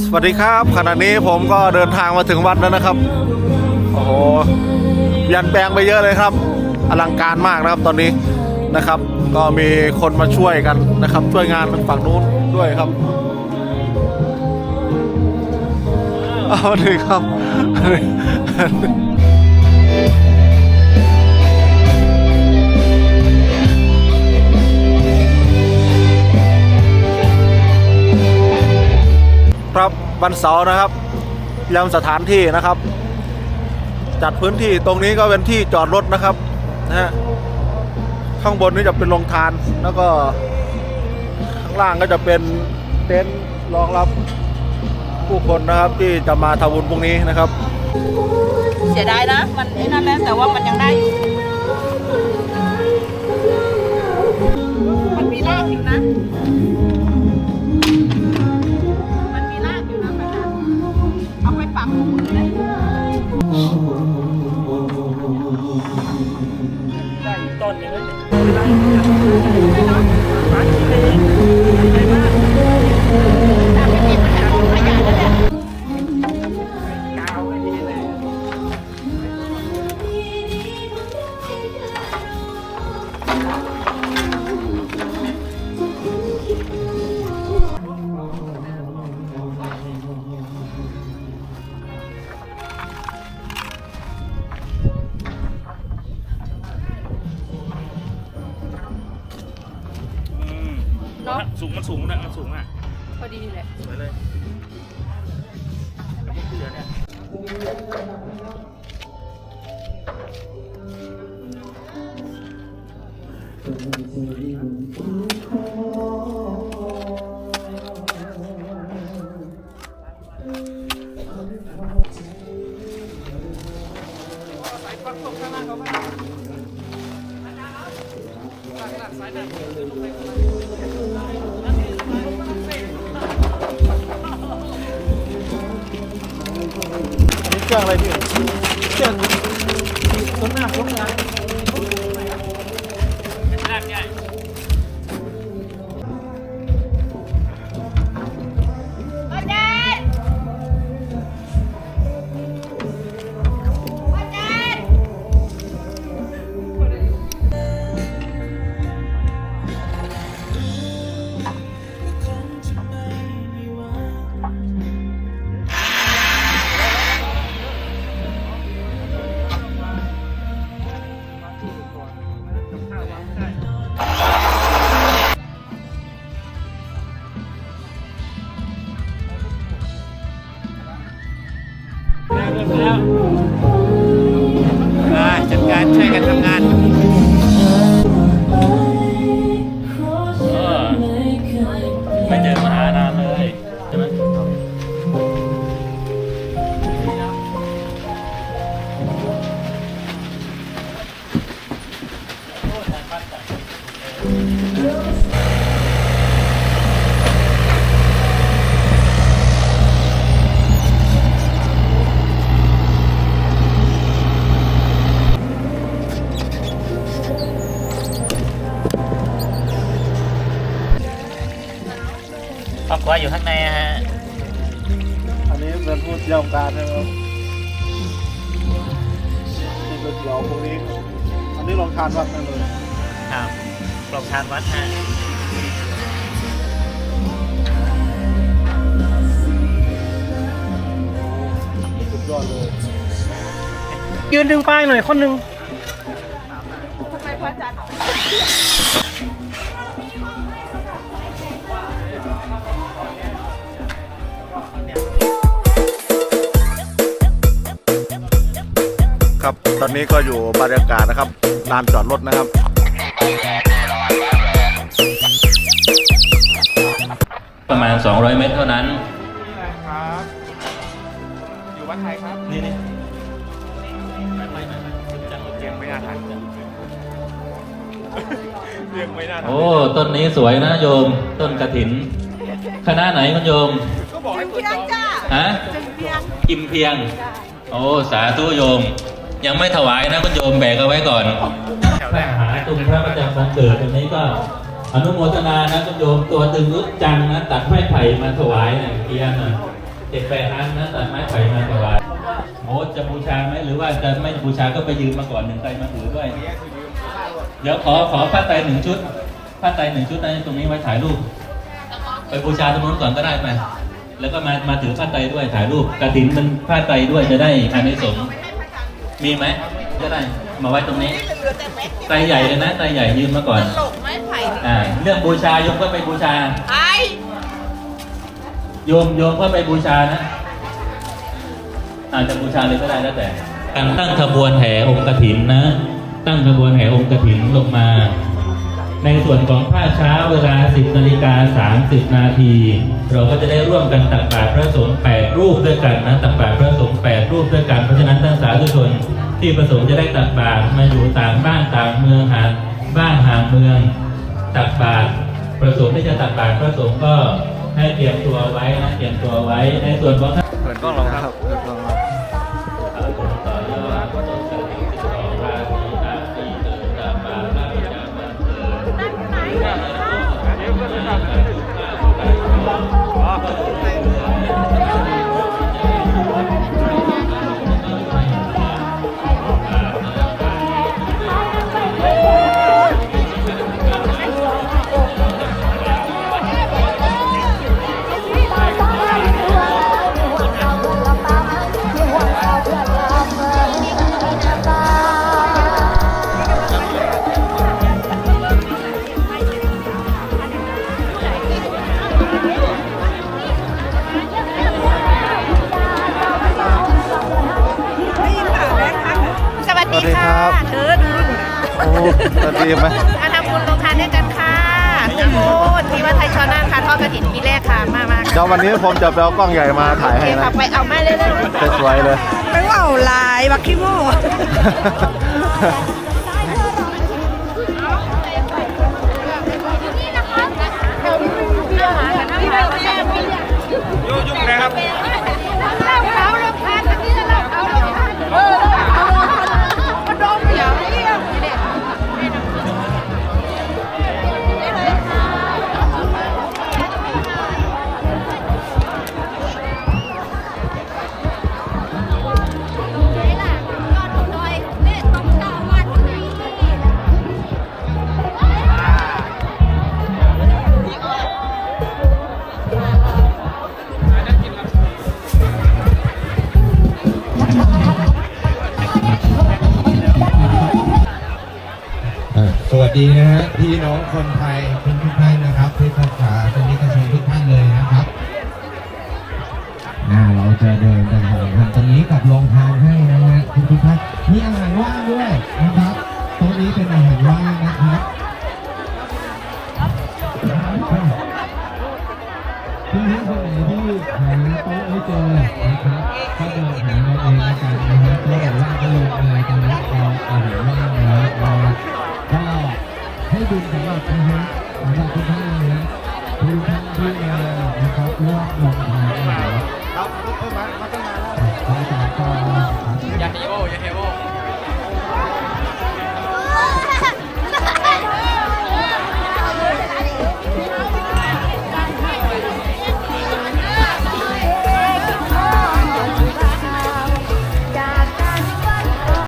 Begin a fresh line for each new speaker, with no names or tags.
สวัสดีครับ ขณะนี้ผมก็เดินทางมาถึงวัดแล้วนะครับ โอ้โหยันแปลงไปเยอะเลยครับ อลังการมากนะครับตอนนี้นะครับ ก็มีคนมาช่วยกันนะครับ ช่วยงานฝั่งนู้นด้วยครับสวัสดีครับ ครับวันเสาร์นะครับเตรียมสถานที่นะครับ จัดพื้นที่ตรงนี้ก็เป็นที่จอดรถนะครับนะฮะข้างบนนี่จะเป็นโรงทานแล้วก็ข้างล่างก็จะเป็นเต็นท์รองรับผู้คนนะครับที่จะมาทำบุญพรุ่งนี้นะครับ
เสียดายนะ มันไอ้นั่นแล้วแต่ว่ามันยังได้อยู่ ได้ตอนนี้ เนอะ
สูงมันสูงนะมันสูงอะ
พอดีเลย
สวยเลยแล้วพวกเรือเนี่ย
รื่องอะไรพี่เครื่องต้นหน้าต้นหน้า
จั
ดการช่วยกันทำงาน ครอบครัวอยู่ข้างในอะฮะ
อันนี้เป็นผู้เชี่ยวการใช่ไหมครับที่เป็นเดี๋ยวพรุ่งนี้ อันนี้ลองทานวัดนั่นเลย
ครับกรมทานวัดฮะ
สุดยอดเลย
ยืนดึงป้ายหน่อยคนหนึ่ง
ทำไมพระอาจารย์
ตอนนี้ก็อยู่บรรยากาศนะครับลานจอดรถนะครับ
ประมาณ 200 เมตรเท่านั้น
ครับอยู่วัดไทยครับ
นี่นี่
ยังไม่น่าทันยังไม่น่าทัน
โอ้ ต้นนี้สวยนะโยม ต้นกระถิน คณะไหนคุณโยม
ก็บอกให้
เพียงจ้า
ฮะ
จึงเพียง
กิมเพียง โอ้ สาธุโยม ยังไม่ถวายนะคุณโยมแบกเอาไว้ก่อนพระหาตุงพระประจำวันเกิดตรงนี้ก็อนุโมทนานะคุณโยมตัวตึงรุดจังนะตัดไม้ไผ่มาถวายนะเกียร์นะเจ็ดแปดอันนะตัดไม้ไผ่มาถวายโอ้จะบูชาไหมหรือว่าจะไม่บูชาก็ไปยืมมาก่อนหนึ่งไตรมาถือด้วย เดี๋ยวขอขอผ้าไตรหนึ่งชุดผ้าไตรหนึ่งชุดนะตรงนี้ไว้ถ่ายรูป ไปบูชาตรงนู้นก่อนก็ได้ไหมแล้วก็มามาถือผ้าไตรด้วยถ่ายรูปกระถินมันผ้าไตรด้วยจะได้อานิสงส์ มีไหมจะได้มาไว้ตรงนี้
เหลือแต่เม็ด
ไตรใหญ่เลยนะไตรใหญ่ยืมมาก่อน
ตลกไม้ไผ่
อ่าเรื่องบูชาโยมก็ไปบูชา
ไอ้
โยมโยมก็ไปบูชานะ อาจจะบูชาเลยก็ได้แล้วแต่ การตั้งขบวนแห่องค์กฐินนะ ตั้งขบวนแห่องค์กฐินลงมา ในส่วนของภาคเช้าเวลา 10นาฬิกา30 นาที เราก็จะได้ร่วมกันตักบาตรพระสงฆ์8รูปด้วยกันนะตักบาตรพระสงฆ์8รูปด้วยกัน เพราะฉะนั้นท่านสาธุชนที่ประสงค์จะได้ตักบาตรมาอยู่ต่างบ้านต่างเมืองหาบ้านหาเมือง ตักบาตรประสงค์ที่จะตักบาตรพระสงฆ์ก็ให้เตรียมตัวไว้นะเตรียมตัวไว้ในส่วนของท่าน
เปิดกล้องเราครับเปิดกล้องเรา
ดี
ไหม
มาทำบุญลงทานด้วยกันค่ะโอ้ทีว่าไทยชอน่านค่ะทอดกระถิ่นปีแรกค่ะมามา
เดี๋ยววันนี้ผมจะไปเอากล้องใหญ่มาถ่าย
โอเค
ให้นะ
ค่ะไปเอามาเร็วๆ
สวยๆเลย
ไปว่าลายบักขี้โม่ ดีนะ
ฮะพี่น้องคนไทยทุกท่านนะครับที่ภาษาสนิทชนทุกท่านเลยนะครับอ่าเราจะเดินกันทางตรงนี้กับลงทางให้นะฮะทุกทุกท่านมีอาหารว่างด้วยนะครับตรงนี้เป็นอาหารว่างนะครับพื่อนคนไหนที่หาโต๊ะไม่เจอนะครับก็เดินหาเราเองแล้วกันนะฮะก็ว่างก็ลงเลยตรงนี้เราอาหารว่าง ให้ดูสำหรับนะฮะสำหรับทุกท่านเลยนะทุกท่านที่มานะครับร่วมลงทุนนะครับ